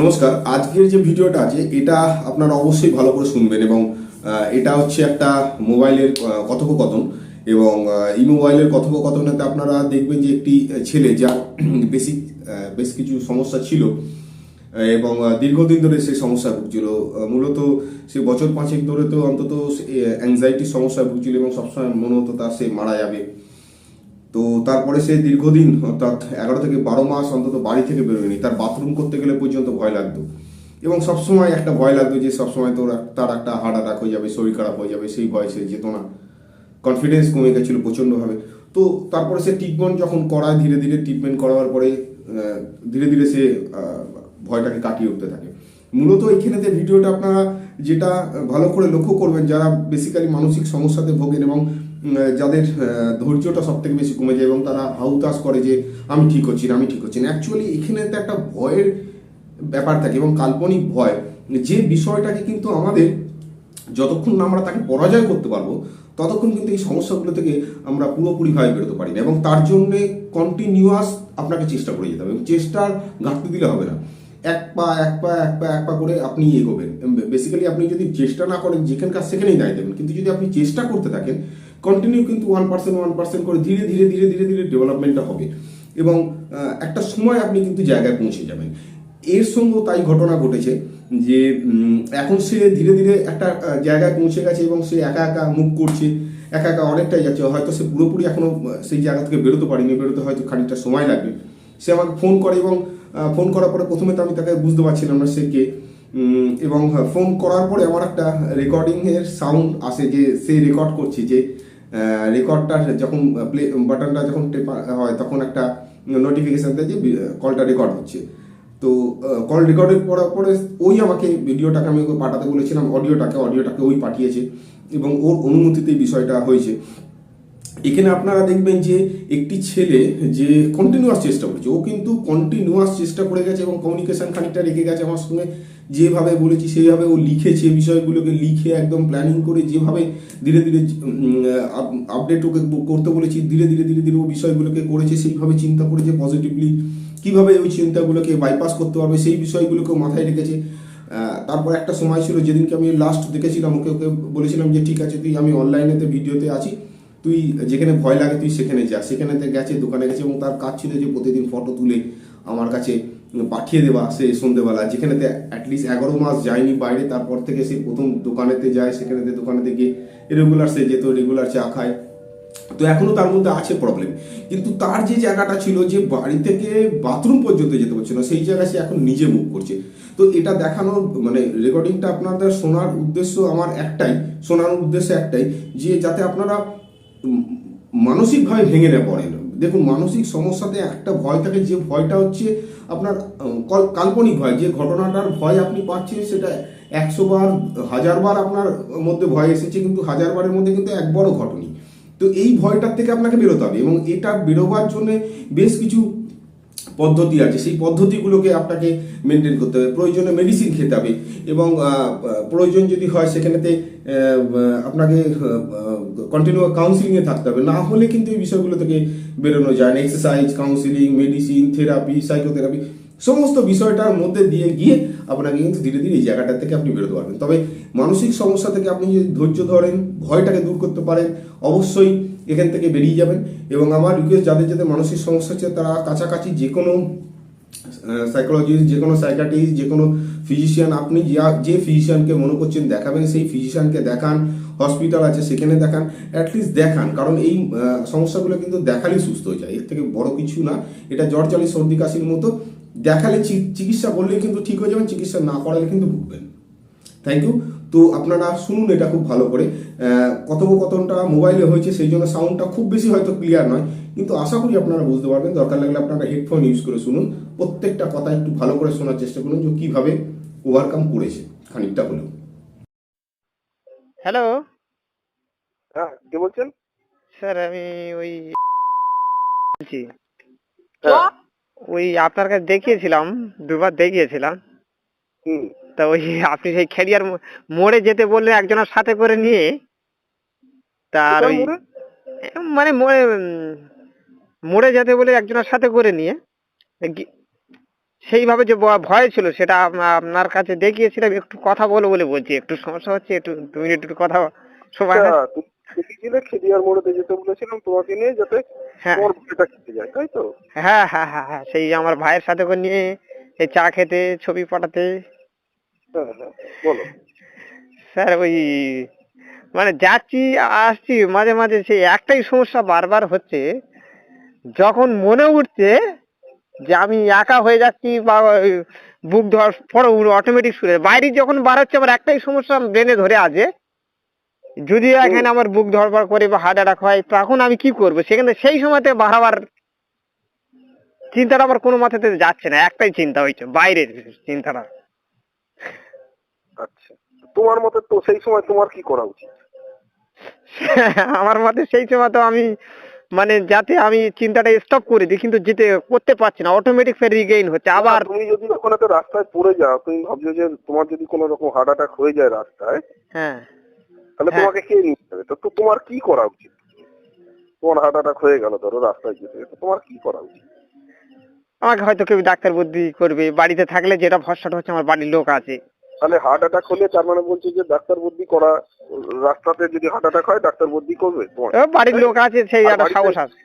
নমস্কার, আজকের যে ভিডিওটা আছে এটা আপনারা অবশ্যই ভালো করে শুনবেন এবং এটা হচ্ছে একটা মোবাইলের কথোপকথন এবং এই মোবাইলের কথোপকথনেতে আপনারা দেখবেন যে একটি ছেলে যার বেসিক বেশ কিছু সমস্যা ছিল এবং দীর্ঘদিন ধরে সেই সমস্যা ভুগছিল। মূলত সে বছর পাঁচেক ধরে তো অন্তত অ্যাংজাইটির সমস্যা ভুগছিল এবং সবসময় মনে হতো তার সে মারা যাবে। তো তারপরে সে দীর্ঘদিন, অর্থাৎ এগারো থেকে বারো মাস অন্তত বাড়ি থেকে বেরোয়নি। তার বাথরুম করতে গেলে পর্যন্ত ভয় লাগতো। এবং সবসময় একটা ভয় লাগতো যে সবসময় তোর তার একটা হার্ট অ্যাটাক হয়ে যাবে, শরীর খারাপ হয়ে যাবে, সেই ভয় সে যেত না। কনফিডেন্স কমে গেছিল প্রচণ্ডভাবে। তো তারপরে সে ট্রিটমেন্ট যখন করায়, ধীরে ধীরে ট্রিটমেন্ট করার পরে ধীরে ধীরে সে ভয়টাকে কাটিয়ে উঠতে থাকে। মূলত এখানে যে ভিডিওটা আপনারা যেটা ভালো করে লক্ষ্য করবেন, যারা বেসিক্যালি মানসিক সমস্যাতে ভোগেন এবং যাদের ধৈর্যটা সব থেকে বেশি কমে যায় এবং তারা হাউতাস করে যে, আমি ঠিক হচ্ছি না, আমি ঠিক হচ্ছি না। অ্যাকচুয়ালি এখানে তো একটা ভয়ের ব্যাপার থাকে এবং কাল্পনিক ভয়। যে বিষয়টাকে কিন্তু আমাদের যতক্ষণ না আমরা তাকে পরাজয় করতে পারব, ততক্ষণ কিন্তু এই সমস্যাগুলো থেকে আমরা পুরোপুরিভাবে বেরোতে পারি না এবং তার জন্য কন্টিনিউয়াস আপনাকে চেষ্টা করে যেতে হবে এবং চেষ্টার ঘাটতি দিলে হবে না। এক পা এক পা এক পা এক পা করে আপনি এগোবেন। বেসিক্যালি আপনি যদি চেষ্টা না করেন, যেখানকার সেখানেই দাঁড়িয়ে দেবেন কিন্তু যদি আপনি চেষ্টা করতে থাকেন কন্টিনিউ কিন্তু ওয়ান পার্সেন্ট ওয়ান পার্সেন্ট করে ধীরে ধীরে ধীরে ধীরে ধীরে ডেভেলপমেন্টটা হবে। এবং একটা সময় আপনি কিন্তু জায়গায় পৌঁছে যাবেন। এর সঙ্গেও তাই ঘটনা ঘটেছে যে এখন সে ধীরে ধীরে একটা জায়গায় পৌঁছে গেছে এবং সে একা একা মুখ করছে একা একা অনেকটাই যাচ্ছে। হয়তো সে পুরোপুরি এখনও আহ, সেই জায়গা থেকে বেরোতে পারেনি বেরোতে হয়তো খানিকটা সময় লাগবে। সে আমাকে ফোন করে এবং ফোন করার পরে প্রথমে তো আমি তাকে বুঝতে পারছিলাম না সে কে। এবং ফোন করার পরে আমার একটা রেকর্ডিংয়ের সাউন্ড আসে যে সে রেকর্ড করছে যে রেকর্ডটা যখন প্লে বাটনটা যখন টেপা হয়, তখন একটা নোটিফিকেশান দেয় যে কলটা রেকর্ড হচ্ছে। তো কল রেকর্ডের করার পরে ওই আমাকে ভিডিওটাকে আমি পাঠাতে বলেছিলাম অডিওটাকে অডিওটাকে ওই পাঠিয়েছে এবং ওর অনুমতিতে বিষয়টা হয়েছে। এখানে আপনারা দেখবেন যে, একটি ছেলে যে কন্টিনিউয়াস চেষ্টা করেছে, ও কিন্তু কন্টিনিউয়াস চেষ্টা করে গেছে এবং কমিউনিকেশন খানিকটা রেখে গেছে আমার সঙ্গে। যেভাবে বলেছি সেইভাবে ও লিখেছে, বিষয়গুলোকে লিখে একদম প্ল্যানিং করে যেভাবে ধীরে ধীরে আপডেট ওকে করতে বলেছি, ধীরে ধীরে ধীরে ধীরে ও বিষয়গুলোকে করেছে, সেইভাবে চিন্তা করেছে পজিটিভলি কীভাবে ওই চিন্তাগুলোকে বাইপাস করতে পারবে, সেই বিষয়গুলোকে মাথায় রেখেছে। তারপর একটা সময় ছিল, যেদিনকে আমি লাস্ট দেখেছিলাম, ওকে ওকে বলেছিলাম যে, ঠিক আছে, তুই, আমি অনলাইনেতে ভিডিওতে আছি। তুই যেখানে ভয় লাগে, তুই সেখানে যা। সেখানেতে গেছে, দোকানে গেছে এবং তার কাজ ছিল যে, প্রতিদিন ফটো তুলে আমার কাছে পাঠিয়ে দেওয়া, সে সন্ধেবেলা যেখানেতে অ্যাটলিস্ট এগারো মাস যায়নি বাইরে, তারপর থেকে সে প্রথম দোকানেতে যায় সেখানেতে দোকানেতে গিয়ে রেগুলার সে যেত রেগুলার চা খায়। তো এখনও তার মধ্যে আছে প্রবলেম কিন্তু তার যে জায়গাটা ছিল যে বাড়ি থেকে বাথরুম পর্যন্ত যেতে পারছে না, সেই জায়গায় সে এখন নিজে মুভ করছে। তো এটা দেখানোর মানে রেকর্ডিংটা আপনাদের শোনার উদ্দেশ্য আমার একটাই শোনার উদ্দেশ্য একটাই যে যাতে আপনারা মানসিকভাবে ভেঙে না পড়েন। দেখুন, মানসিক সমস্যাতে একটা ভয় থাকে, যে ভয়টা হচ্ছে আপনার কল- কাল্পনিক ভয়, যে ঘটনাটার ভয় আপনি পাচ্ছেন সেটা একশো বার, হাজার বার আপনার মধ্যে ভয় এসেছে, কিন্তু হাজার বারের মধ্যে কিন্তু এক একবারও ঘটনি। তো এই ভয়টার থেকে আপনাকে বেরোতে হবে এবং এটা বেরোবার জন্য বেশ কিছু পদ্ধতি আছে, সেই পদ্ধতিগুলোকে আপনাকে মেনটেন করতে হবে। প্রয়োজনে মেডিসিন খেতে হবে এবং প্রয়োজন যদি হয় সেখানেতে আপনাকে কন্টিনিউ কাউন্সিলিংয়ে থাকতে হবে। না হলে কিন্তু এই বিষয়গুলো থেকে বেরোনো যায় না। Exercise counselling medicine therapy psychotherapy সমস্ত বিষয়টার মধ্যে দিয়ে গিয়ে আপনাকে কিন্তু ধীরে ধীরে এই জায়গাটা থেকে আপনি বেরোতে পারবেন। তবে মানসিক সমস্যা থেকে আপনি যদি ধৈর্য ধরেন, ভয়টাকে দূর করতে পারেন, অবশ্যই এখান থেকে বেরিয়ে যাবেন এবং আমার রিকোয়েস্ট যাদের যাদের মানসিক সমস্যা আছে তারা কাছাকাছি যে কোনো সাইকোলজিস্ট যে কোনো সাইকাটিস্ট যে কোনো ফিজিশিয়ান আপনি যা, যে ফিজিশিয়ানকে মনে করছেন দেখাবেন, সেই ফিজিশিয়ানকে দেখান হসপিটাল আছে সেখানে দেখান অ্যাটলিস্ট দেখান, কারণ এই সমস্যাগুলো কিন্তু দেখালেই সুস্থ হয়ে যায়, এর থেকে বড় কিছু না, এটা জ্বর চালি, সর্দি কাশির মতো, দেখালে চিকিৎসা করলেই কিন্তু ঠিক হয়ে যাবেন, চিকিৎসা না করালে কিন্তু ভুগবেন। থ্যাংক ইউ তো আপনারা শুনুন এটা খুব ভালো করে। আহ, কথোপকথনটা মোবাইলে হয়েছে সেই জন্য সাউন্ডটা খুব বেশি হয়তো ক্লিয়ার নয়। কিন্তু আশা করি আপনারা বুঝতে পারবেন দরকার লাগলে আপনারা হেডফোন ইউজ করে শুনুন। প্রত্যেকটা কথা একটু ভালো করে শোনার চেষ্টা করুন যে কীভাবে ওভারকাম করেছে খানিকটা হলেও। হ্যালো হ্যাঁ কে বলছেন? স্যার আমি ওই বলছি। হ্যাঁ। ওই আপনার কাছে দেখিয়েছিলাম দুবার দেখিয়েছিলাম। হুম। তা ওই আপনি সেই খেলিয়ার মো- মোড়ে যেতে বললে একজনের সাথে করে নিয়ে তার ওই মানে মোড়ে মোড়ে যেতে বলে একজনের সাথে করে নিয়ে সেইভাবে যে ভয় ছিল সেটা আপনার কাছে দেখিয়েছিলাম একটু কথা বলে বলে বলছি। একটু সমস্যা হচ্ছে একটু দু মিনিট একটু কথা সময় হয়? আচ্ছা, তুমি খেদিয়ার মোড়ে যেতে বলেছিলাম তোমাকে নিয়ে যাতে হ্যাঁ। তোমার ভয়টা কেটে যায় তাই তো? হ্যাঁ হ্যাঁ হ্যাঁ হ্যাঁ সেই আমার ভাইয়ের সাথে করে নিয়ে চা খেতে ছবি পাঠাতে বলো। স্যার ওই মানে যাচ্ছি আসছি মাঝে মাঝে সেই একটাই সমস্যা বারবার হচ্ছে যখন মনে উঠছে যে আমি একা হয়ে যাচ্ছি বা বুক ধর পরে অটোমেটিক শুরু বাইরে যখন বার হচ্ছে আমার একটাই সমস্যা ব্রেনে ধরে আছে যদি এখানে আমার বুক ধরবার করে বা হার্ট অ্যাটাক হয় তখন আমি কি করব? সেখানে সেই সময়তে বাড়াবার চিন্তাটা আমার কোনো মাথাতে যাচ্ছে না একটাই চিন্তা হয়েছে বাইরের চিন্তাটা। তোমার মতে তো সেই সময় তোমার কি করা উচিত? আমার মতে সেই সময় তো আমি মানে যাতে আমি চিন্তাটা স্টপ করে দিই কিন্তু যেতে করতে পারছি না অটোমেটিক ফের রিগেইন হচ্ছে। আবার তুমি যদি ওখানে তো রাস্তায় পড়ে যাও তুমি ভাবছ যে তোমার যদি কোনো রকম হার্ট অ্যাটাক হয়ে যায় রাস্তায় হ্যাঁ। তাহলে হ্যাঁ। তোমাকে কে নিয়ে যাবে? তো তোমার কি করা উচিত? তোমার হার্ট অ্যাটাক হয়ে গেল ধরো রাস্তায় যেতে তোমার কি করা উচিত? আমাকে হয়তো কেউ ডাক্তার বুদ্ধি করবে বাড়িতে থাকলে যেটা ভরসাটা হচ্ছে আমার বাড়ির লোক আছে। তাহলে হার্ট অ্যাটাক হলে তার মানে বলছে যে ডাক্তার বুদ্ধি করা রাস্তাতে যদি হার্ট অ্যাটাক হয় ডাক্তার বুদ্ধি করবে। তোমার বাড়ির লোক আছে সেই একটা সাহস আছে।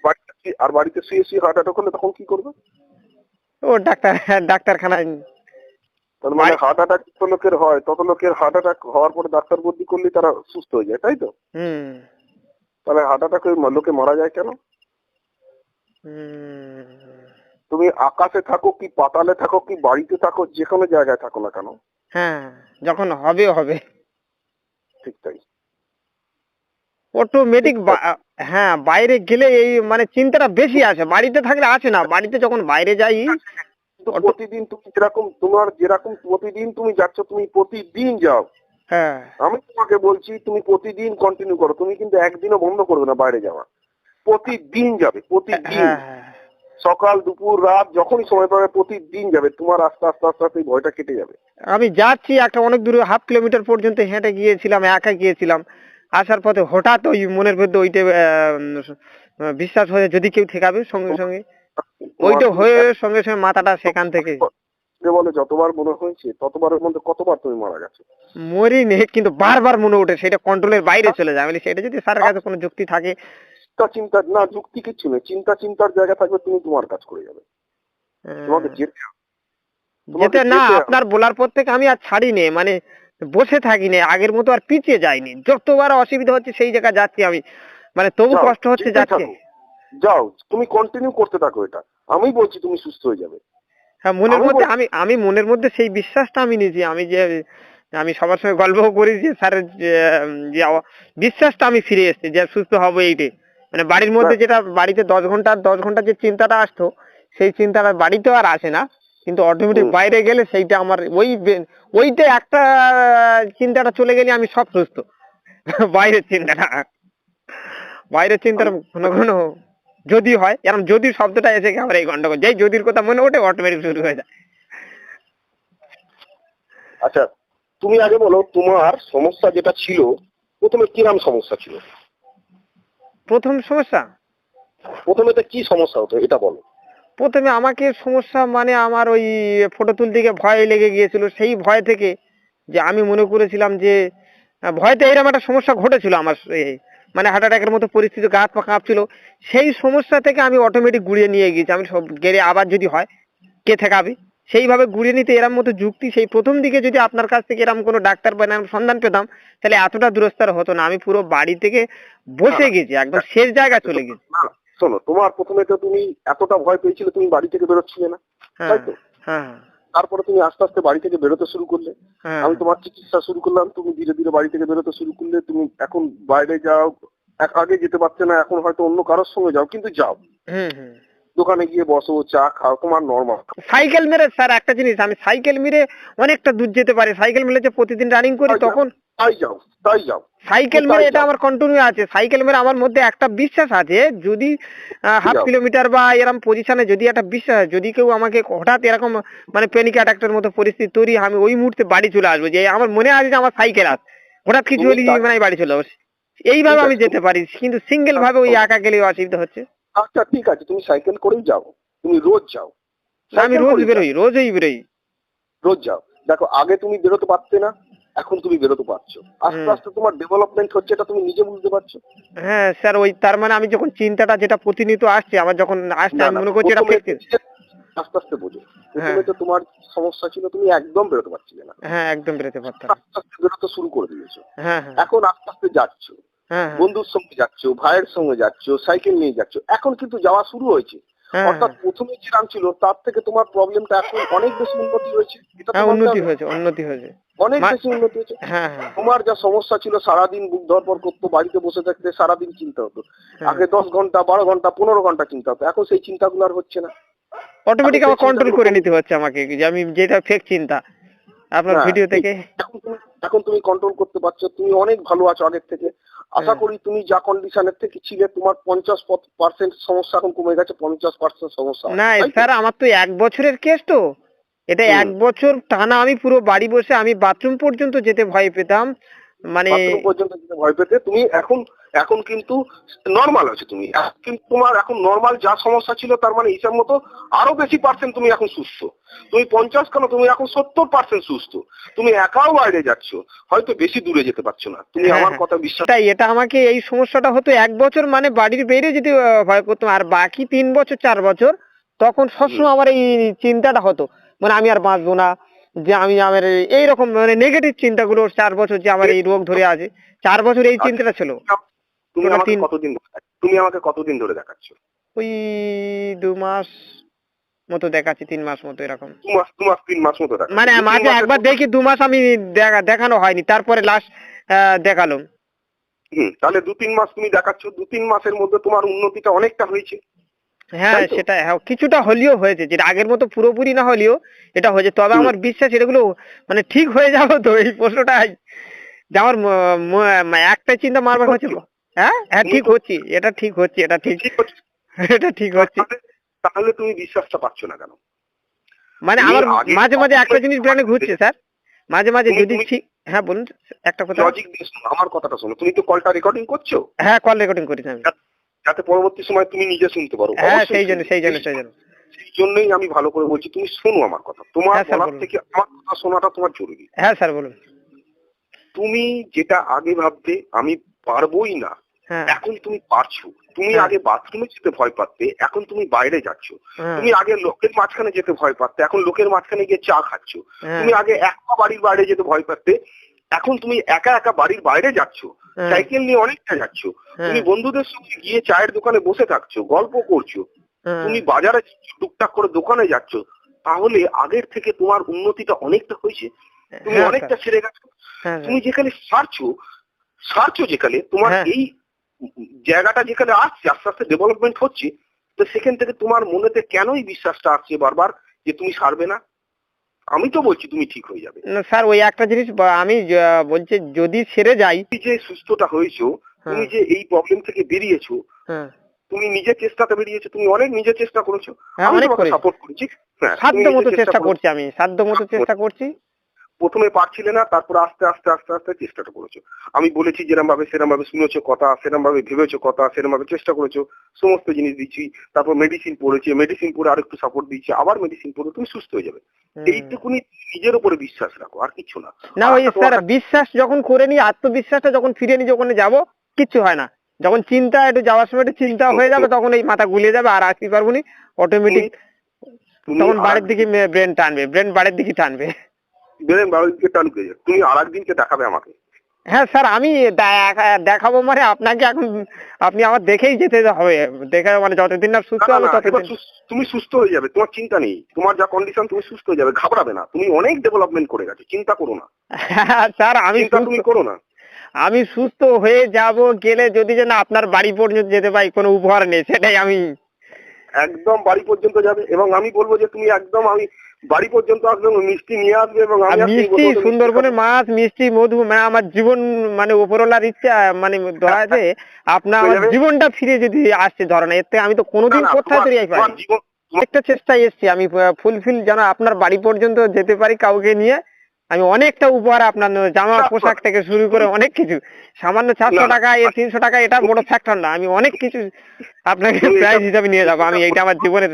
আর বাড়িতে শুয়ে শুয়ে হার্ট অ্যাটাক হলে তখন কি করবে? ও ডাক্তার ডাক্তারখানায়। তার মানে হার্ট অ্যাটাক যত লোকের হয় তত লোকের হার্ট অ্যাটাক হওয়ার পরে ডাক্তার বুদ্ধি করলে তারা সুস্থ হয়ে যায় তাই তো? হুম। তাহলে হার্ট অ্যাটাক লোকে মারা যায় কেন? হুম। তুমি আকাশে থাকো কি পাতালে থাকো কি বাড়িতে থাকো যে কোনো জায়গায় থাকো না কেন? হ্যাঁ যখন হবে হবে। ঠিক তাই। অটোমেটিক হ্যাঁ বাইরে গেলে এই মানে চিন্তাটা বেশি আসে। বাড়িতে থাকলে আসে না। বাড়িতে যখন বাইরে যাই প্রতিদিন তুমি যেরকম তোমার যেরকম প্রতিদিন তুমি যাচ্ছ তুমি প্রতিদিন যাও। হ্যাঁ। আমি তোমাকে বলছি তুমি প্রতিদিন কন্টিনিউ করো। তুমি কিন্তু একদিনও বন্ধ করবে না বাইরে যাওয়া। প্রতিদিন যাবে প্রতিদিন। হ্যাঁ হ্যাঁ। সকাল দুপুর রাত যখনই সময় পাবে প্রতিদিন যাবে। তোমার আস্তে আস্তে আস্তে আস্তে ভয়টা কেটে যাবে। আমি যাচ্ছি একটা অনেক দূরে হাফ কিলোমিটার পর্যন্ত হেঁটে গিয়েছিলাম একা গিয়েছিলাম। আসার পথে হঠাৎ ওই মনের মধ্যে ওইটা বিশ্বাস হয়ে যদি কেউ ঠেকাবে সঙ্গে সঙ্গে ওইটা হয়ে সঙ্গে সঙ্গে মাথাটা সেখান থেকে। বলে যতবার মনে হয়েছে ততবারের মধ্যে কতবার তুমি মারা গেছো? মরি নে কিন্তু বারবার মনে ওঠে সেটা কন্ট্রোলের বাইরে চলে যায়। আমি সেটা যদি স্যারের কাছে কোনো যুক্তি থাকে চিন্তা চিন্তা না যুক্তি কিচ্ছু নেই। চিন্তা চিন্তার জায়গা থাকবে তুমি তোমার কাজ করে যাবে। তোমাকে যেতে যেতে না আপনার বলার পর থেকে আমি আর ছাড়ি নে মানে বসে থাকি নে আগের মতো আর পিছিয়ে যাইনি। যতবার অসুবিধা হচ্ছে সেই জায়গায় যাচ্ছি আমি। মানে তবু কষ্ট হচ্ছে যাচ্ছে। যাও তুমি কন্টিনিউ করতে থাকো এটা। আমি বলছি তুমি সুস্থ হয়ে যাবে। হ্যাঁ মনের মধ্যে আমি আমি মনের মধ্যে সেই বিশ্বাসটা আমি নিয়েছি। আমি যে আমি সবার সঙ্গে গল্পও করি যে স্যারের যে বিশ্বাসটা আমি ফিরে এসেছি যে সুস্থ হব এইটে। মানে বাড়ির মধ্যে যেটা বাড়িতে দশ ঘণ্টা দশ ঘণ্টা যে চিন্তাটা আসতো সেই চিন্তাটা বাড়িতেও আর আসে না। কিন্তু অটোমেটিক বাইরে গেলে সেইটা আমার ওই ওইটা একটা চিন্তাটা চলে গেলে আমি সব সুস্থ। বাইরের চিন্তাটা। বাইরের চিন্তাটা ঘন ঘন যদি হয় এরকম যদি শব্দটা এসে আমার এই গন্ডগোল। যেই যদির কথা মনে ওঠে অটোমেটিক শুরু হয়ে যায়। আচ্ছা তুমি আগে বলো তোমার সমস্যা যেটা ছিল প্রথমে কিরাম সমস্যা ছিল? প্রথম সমস্যা? প্রথমে তো কি সমস্যা হতো এটা বলো। প্রথমে আমাকে সমস্যা মানে আমার ওই ফটো তুলতে গিয়ে ভয় লেগে গিয়েছিল সেই ভয় থেকে যে আমি মনে করেছিলাম যে ভয়তে এরকম একটা সমস্যা ঘটেছিল আমার মানে হার্ট অ্যাটাকের মতো পরিস্থিতি গা পা কাঁপছিল। সেই সমস্যা থেকে আমি অটোমেটিক গুড়িয়ে নিয়ে গিয়েছি আমি সব গেড়ে আবার যদি হয় কে ঠেকাবে? সেইভাবে ঘুরিয়ে নিতে এরম মতো যুক্তি সেই প্রথম দিকে যদি আপনার কাছ থেকে এরকম কোনো ডাক্তার বা এরম সন্ধান পেতাম তাহলে এতটা দূরস্থার হতো না। আমি পুরো বাড়ি থেকে বসে গেছি একদম শেষ জায়গা চলে গেছি। শোনো তোমার প্রথমে তো তুমি এতটা ভয় পেয়েছিলে তুমি বাড়ি থেকে বেরোচ্ছিলে না। হ্যাঁ তাই তো? হ্যাঁ। তারপরে তুমি আস্তে আস্তে বাড়ি থেকে বেরোতে শুরু করলে। হ্যাঁ। আমি তোমার চিকিৎসা শুরু করলাম তুমি ধীরে ধীরে বাড়ি থেকে বেরোতে শুরু করলে তুমি এখন বাইরে যাও এক- আগে যেতে পারছে না এখন হয়তো অন্য কারোর সঙ্গে যাও কিন্তু যাও। হুম হুম। দোকানে গিয়ে বসো চা খাও তোমার নর্মাল সাইকেল মেরে স্যার একটা জিনিস আমি সাইকেল মেরে অনেকটা দূর যেতে পারি। সাইকেল মেরে যে প্রতিদিন রানিং করি। তখন? তাই যাও তাই যাও। সাইকেল মেরে এটা আমার কন্টিনিউ আছে। সাইকেল মেরে আমার মধ্যে একটা বিশ্বাস আছে যদি হাফ কিলোমিটার বা এরকম পজিশনে যদি একটা বিশ্বাস যদি কেউ আমাকে হঠাৎ এরকম মানে প্যানিক অ্যাটাকের মতো পরিস্থিতি তৈরি আমি ওই মুহূর্তে বাড়ি চলে আসব। যে আমার মনে আছে যে আমার সাইকেল আছে। হঠাৎ কিছু হলে মানে বাড়ি চলে যাব এইভাবে আমি যেতে পারি। কিন্তু সিঙ্গেল ভাবে ওই একা গেলে অসুবিধা হচ্ছে। আচ্ছা ঠিক আছে তুমি সাইকেল করেই যাও তুমি রোজ যাও। আমি রোজ বেরোই রোজই বেরোই। রোজ যাও। দেখো আগে তুমি বেরোতে পারতে না এখন তুমি বেরোতে পারছ। আস্তে আস্তে তোমার ডেভেলপমেন্ট হচ্ছে এটা তুমি নিজে বুঝতে পারছ। হ্যাঁ স্যার ওই তার মানে আমি যখন চিন্তাটা যেটা প্রতিনিয়ত আসছে আমার যখন আসছে আমি মনে করছি এটা। নিজে আস্তে আস্তে বোঝো। প্রথমে তো তোমার সমস্যা ছিল তুমি একদম বেরোতে পারছিলে না। হ্যাঁ একদম বেরোতে পারতাম। আস্তে আস্তে বেরোতে শুরু করে দিয়েছ। হ্যাঁ হ্যাঁ। এখন আস্তে আস্তে যাচ্ছ। হ্যাঁ হ্যাঁ, বন্ধুর সঙ্গে যাচ্ছ ভাইয়ের সঙ্গে যাচ্ছ সাইকেল নিয়ে যাচ্ছ এখন কিন্তু যাওয়া শুরু হয়েছে। হ্যাঁ অর্থাৎ প্রথমে যেরাম ছিল তার থেকে তোমার প্রবলেমটা এখন অনেক বেশি উন্নতি হয়েছে। হ্যাঁ উন্নতি হয়েছে উন্নতি হয়েছে। অনেক বেশি উন্নতি হয়েছে। হ্যাঁ হ্যাঁ। তোমার যা সমস্যা ছিল সারাদিন বুক ধরপর করতো বাড়িতে বসে থাকতে সারাদিন চিন্তা হতো। হ্যাঁ। আগে দশ ঘণ্টা বারো ঘণ্টা পনেরো ঘণ্টা চিন্তা হতো। এখন সেই চিন্তাগুলো আর হচ্ছে না। অটোমেটিক আমি আমার কন্ট্রোল করে নিতে হচ্ছে আমাকে যে আমি যেটা ফেক চিন্তা। আপনার হ্যাঁ, ভিডিও থেকে। এখন তুমি এখন তুমি কন্ট্রোল করতে পারছ তুমি অনেক ভালো আছো আগের থেকে। আশা হ্যাঁ। করি তুমি যা কন্ডিশনের থেকে ছিলে তোমার পঞ্চাশ পার্সেন্ট সমস্যা এখন কমে গেছে পঞ্চাশ পার্সেন্ট সমস্যা না স্যার আমার তো এক বছরের কেস তো। এটা এক বছর টানা আমি পুরো বাড়ি বসে আমি বাথরুম পর্যন্ত যেতে ভয় পেতাম। মানে বাথরুম পর্যন্ত যেতে ভয় পেতে। তুমি এখন এখন কিন্তু নর্মাল আছো তুমি। কিন্তু তোমার এখন নর্মাল যা সমস্যা ছিল তার মানে হিসাব মতো আরও বেশি পার্সেন্ট তুমি এখন সুস্থ। তুমি পঞ্চাশ কেন? তুমি এখন সত্তর পার্সেন্ট সুস্থ। তুমি একাও বাইরে যাচ্ছ। হয়তো বেশি দূরে যেতে পারছ না। তুমি হ্যাঁ, আমার হ্যাঁ। কথা বিশ্বাস তাই এটা আমাকে এই সমস্যাটা হতো এক বছর মানে বাড়ির যদি আহ, ভয় করতাম আর বাকি তিন বছর চার বছর তখন সবসময় আমার এই চিন্তাটা হতো। মানে আমি আর বাঁচবো না। যে আমি আমার এই- এইরকম মানে নেগেটিভ চিন্তাগুলো চার বছর যে আমার এই রোগ ধরে আছে চার বছর এই চিন্তাটা ছিল। তুমি আমাকে কতদিন? তুমি আমাকে কতদিন ধরে দেখাচ্ছ? ওই দু মাস মতো দেখাচ্ছি তিন মাস মতো এরকম। মাস দু মাস তিন মাস মতো মানে মাঝে একবার দেখি দু মাস আমি দেখা- দেখানো হয়নি তারপরে লাস্ট দেখালাম। তাহলে দু তিন মাস তুমি দেখাচ্ছ দু তিন মাসের মধ্যে তোমার উন্নতিটা অনেকটা হয়েছে। হ্যাঁ সেটা হ্যাঁ, কিছুটা হলেও হয়েছে যেটা আগের মতো পুরোপুরি না হলেও এটা হয়েছে। তবে আমার বিশ্বাস এগুলো মানে ঠিক হয়ে যাব তো এই প্রশ্নটা যে আমার ম- ম- একটা চিন্তা মারবার হচ্ছে হ্যাঁ? হ্যাঁ ঠিক হচ্ছে এটা ঠিক হচ্ছে এটা ঠিক এটা ঠিক হচ্ছে। তাহলে- তুমি বিশ্বাসটা পাচ্ছ না কেন? মানে আমার মাঝে মাঝে একটা জিনিস ব্রেনে ঘুরছে স্যার। মাঝে মাঝে যদি ঠিক হ্যাঁ বলুন একটা কথা। লজিক দিয়ে শোনো আমার কথাটা শোনো। তুমি তো কলটা রেকর্ডিং করছ? হ্যাঁ কল রেকর্ডিং করেছি আমি। যাতে পরবর্তী সময় তুমি নিজে শুনতে পারো। হ্যাঁ সেই জন্য সেই জন্য সেই জন্য। সেই জন্যই আমি ভালো করে বলছি তুমি শোনো আমার কথা। তোমার হ্যাঁ, বলার থেকে আমার কথা শোনাটা তোমার জরুরি। হ্যাঁ স্যার বলুন। তুমি যেটা আগে ভাবতে আমি পারবোই না এখন তুমি পারছ। তুমি হ্যাঁ। আগে বাথরুমে যেতে ভয় পাচ্ছে এখন তুমি বাইরে যাচ্ছ। হ্যাঁ, তুমি আগে লোকের মাঝখানে যেতে ভয় পাচ্ছে এখন লোকের মাঝখানে গিয়ে চা খাচ্ছ। হ্যাঁ, তুমি আগে একা বাড়ির বাইরে যেতে ভয় পাচ্ছে এখন তুমি একা একা বাড়ির বাইরে যাচ্ছ। হ্যাঁ, সাইকেল নিয়ে অনেকটা যাচ্ছ। হ্যাঁ, তুমি বন্ধুদের সঙ্গে গিয়ে চায়ের দোকানে বসে থাকছো গল্প করছ। হ্যাঁ, তুমি বাজারে টুকটাক করে দোকানে যাচ্ছ তাহলে আগের থেকে তোমার উন্নতিটা অনেকটা হয়েছে। তুমি হ্যাঁ, অনেকটা ছেড়ে গেছো। হ্যাঁ, তুমি যেখানে সারছো সারছো যেখানে তোমার হ্যাঁ। এই জায়গাটা যেখানে আসছে আস্তে আস্তে ডেভেলপমেন্ট হচ্ছে তো সেখান থেকে তোমার মনেতে কেনই বিশ্বাসটা আসছে বারবার যে তুমি সারবে না? আমি তো বলছি তুমি ঠিক হয়ে যাবে। না স্যার ওই একটা জিনিস আমি বলছি যদি সেরে যাই যে সুস্থটা হয়েছো তুমি যে এই প্রবলেম থেকে বেরিয়েছো হ্যাঁ। তুমি নিজের চেষ্টাতে বেরিয়েছো তুমি অনেক নিজের চেষ্টা করেছ। হ্যাঁ, আমি অনেক তোমাকে সাপোর্ট করেছি। হ্যাঁ সাধ্য মতো চেষ্টা করছি। আমি সাধ্য মতো চেষ্টা করছি। প্রথমে পারছিলে না তারপর আস্তে আস্তে আস্তে আস্তে চেষ্টাটা করেছ। আমি বলেছি যেরকম ভাবে সেরকম ভাবে শুনেছো কথা সেরকম ভাবে ভেবেছো কথা সেরকম ভাবে চেষ্টা করেছ সমস্ত জিনিস দিচ্ছি তারপর মেডিসিন পড়েছে মেডিসিন পরে আর একটু সাপোর্ট দিচ্ছি আবার মেডিসিন পরে তুমি সুস্থ হয়ে যাবে। এইটুকুনি নিজের উপরে বিশ্বাস রাখো আর কিছু না। না ওই স্যার বিশ্বাস যখন করে নি আত্মবিশ্বাসটা যখন ফিরে নিয়ে যখন যাব কিচ্ছু হয় না। যখন চিন্তা একটু যাওয়ার সময় একটু চিন্তা হয়ে যাবে তখন এই মাথা গুলিয়ে যাবে আর আসতে পারব নি। অটোমেটিক তখন বাড়ির দিকে ব্রেন টানবে ব্রেন বাড়ির দিকে টানবে। বেরেন বাড়ির দিকে করে তুমি আর একদিনকে দেখাবে আমাকে। হ্যাঁ স্যার আমি দেখাবো মানে আপনাকে এখন আপনি আমার দেখেই যেতে হবে। দেখে মানে যতদিন না সুস্থ না, না, হবে ততদিন। তুমি সুস্থ হয়ে যাবে তোমার চিন্তা নেই। তোমার যা কন্ডিশন তুমি সুস্থ হয়ে যাবে ঘাবড়াবে না। তুমি অনেক ডেভেলপমেন্ট করে গেছো চিন্তা করো না। হ্যাঁ, স্যার আমি তুমি করো না। আমি সুস্থ হয়ে যাব গেলে যদি যেন আপনার বাড়ি পর্যন্ত যেতে পারি কোনো উপহার নেই সেটাই আমি একদম বাড়ি পর্যন্ত যাবে এবং আমি বলব যে তুমি একদম আমি বাড়ি পর্যন্ত আসবে মিষ্টি নিয়ে আসবে এবং মিষ্টি সুন্দরবনের মাছ মিষ্টি মধু মানে আমার জীবন মানে উপরওয়ালার ইচ্ছা মানে ধরা আছে আপনার আমার জীবনটা ফিরে যদি আসছে ধরেন এর থেকে আমি তো কোনোদিন কোথায় তৈরি পাই তোমার একটা চেষ্টায় এসছি আমি ফুলফিল যেন আপনার বাড়ি পর্যন্ত যেতে পারি কাউকে নিয়ে। আমি অনেকটা উপহার আপনার জামা পোশাক থেকে শুরু করে অনেক কিছু। সামান্য চারশো না, টাকা এ তিনশো টাকা এটা বড় ফ্যাক্টর না আমি অনেক কিছু আপনাকে প্রাইজ হিসাবে নিয়ে যাব। আমি এইটা আমার জীবনের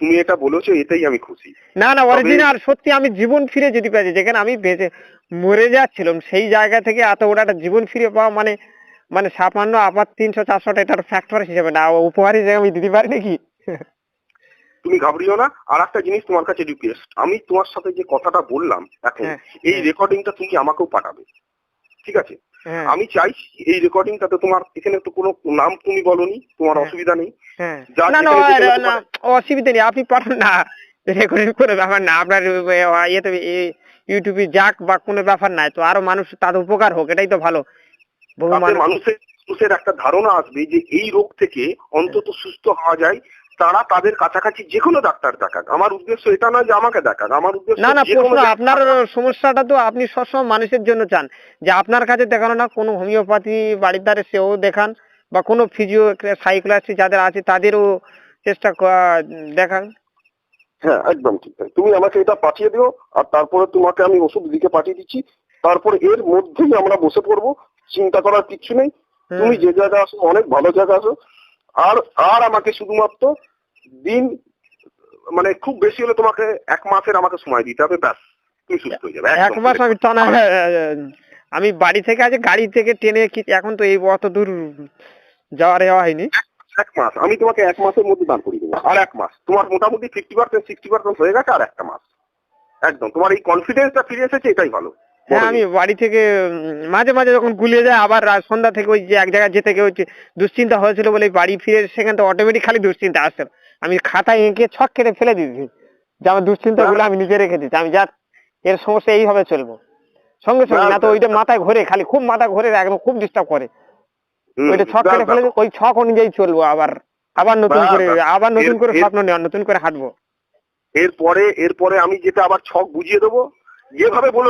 তুমি এটা বলেছ এটাই আমি খুশি। না না অরিজিনাল সত্যি আমি জীবন ফিরে যেতে পেরেছি। যেখানে আমি বেঁচে মরে যাচ্ছিলাম সেই জায়গা থেকে এত বড় একটা জীবন ফিরে পাওয়া মানে মানে সামান্য আবার তিনশো চারশো এটার ফ্যাক্টর হিসেবে না উপহার হিসেবে আমি দিতে পারি নাকি? তুমি ঘাবড়িও না। আর একটা জিনিস তোমার কাছে রিকোয়েস্ট আমি তোমার সাথে যে কথাটা বললাম এখন হ্যাঁ, এই হ্যাঁ। রেকর্ডিংটা তুমি আমাকেও পাঠাবে। ঠিক আছে? হ্যাঁ আমি চাই এই রেকর্ডিংটাতে তোমার এখানে তো কোনো নাম তুমি বলনি তোমার হ্যাঁ। অসুবিধা নেই। হ্যাঁ। না না অসুবিধা নেই আপনি পাঠান না। রেকর্ডিং করে ব্যাপার না আপনার ইয়েতে ইউটিউবে যাক বা কোনো ব্যাপার নাই তো আরও মানুষ তাদের উপকার হোক এটাই তো ভালো। বহু মানুষের মানুষের একটা ধারণা আসবে যে এই রোগ থেকে অন্তত সুস্থ হওয়া যায় তারা তাদের কাছাকাছি যে কোনো ডাক্তার দেখাক। আমার উদ্দেশ্য এটা নয় যে আমাকে দেখাক। আমার উদ্দেশ্য না না প্রশ্ন আপনার সমস্যাটা তো আপনি সবসময় মানুষের জন্য চান। যে আপনার কাছে দেখানো না কোনো হোমিওপ্যাথি বাড়ির ধারে সেও দেখান বা কোনো ফিজিও সাইকোলজি যাদের আছে তাদেরও চেষ্টা দেখান। হ্যাঁ একদম ঠিক তুমি আমাকে এটা পাঠিয়ে দিও আর তারপরে তোমাকে আমি ওষুধ লিখে পাঠিয়ে দিচ্ছি। তারপরে এর মধ্যেই আমরা বসে পড়ব চিন্তা করার কিছু নেই। তুমি যে জায়গা আসো অনেক ভালো জায়গা আসো আর আর আমাকে শুধুমাত্র দিন মানে খুব বেশি হলে তোমাকে এক মাসের আমাকে সময় দিতে হবে ব্যাস তুমি সুস্থ হয়ে যাবে এক মাস আমি টানা আমি বাড়ি থেকে আছে গাড়ি থেকে ট্রেনে এখন তো এই অত দূর যাওয়ার এ হয়নি। এক মাস আমি তোমাকে এক মাসের মধ্যে দান করিয়ে দেবো আর এক মাস। তোমার মোটামুটি ফিফটি পার্সেন্ট সিক্সটি পার্সেন্ট হয়ে গেছে আর একটা মাস। একদম তোমার এই কনফিডেন্সটা ফিরে এসেছে এটাই ভালো। হ্যাঁ আমি বাড়ি থেকে মাঝে মাঝে যখন গুলিয়ে যায় আবার সন্ধ্যা থেকে ওই যে এক জায়গায় যেতে গিয়ে দুশ্চিন্তা হয়েছিল বলে বাড়ি ফিরে সেখান থেকে অটোমেটিক খালি দুশ্চিন্তা আসছে আমি খাতায় এঁকে ছক কেটে ফেলে দিয়েছি যে আমার দুশ্চিন্তা গুলো আমি নিজে রেখে দিচ্ছি আমি যা এর সমস্যা এইভাবে চলবো। সঙ্গে সঙ্গে না তো ওইটা মাথায় ঘোরে খালি খুব মাথা ঘোরে একদম খুব ডিস্টার্ব করে। ওইটা ছক কেটে ফেলে ওই ছক অনুযায়ী চলবো আবার আবার নতুন করে আবার নতুন করে স্বপ্ন নেওয়া নতুন করে হাঁটবো। এরপরে এরপরে আমি যেটা আবার ছক বুঝিয়ে দেবো যেভাবে বলে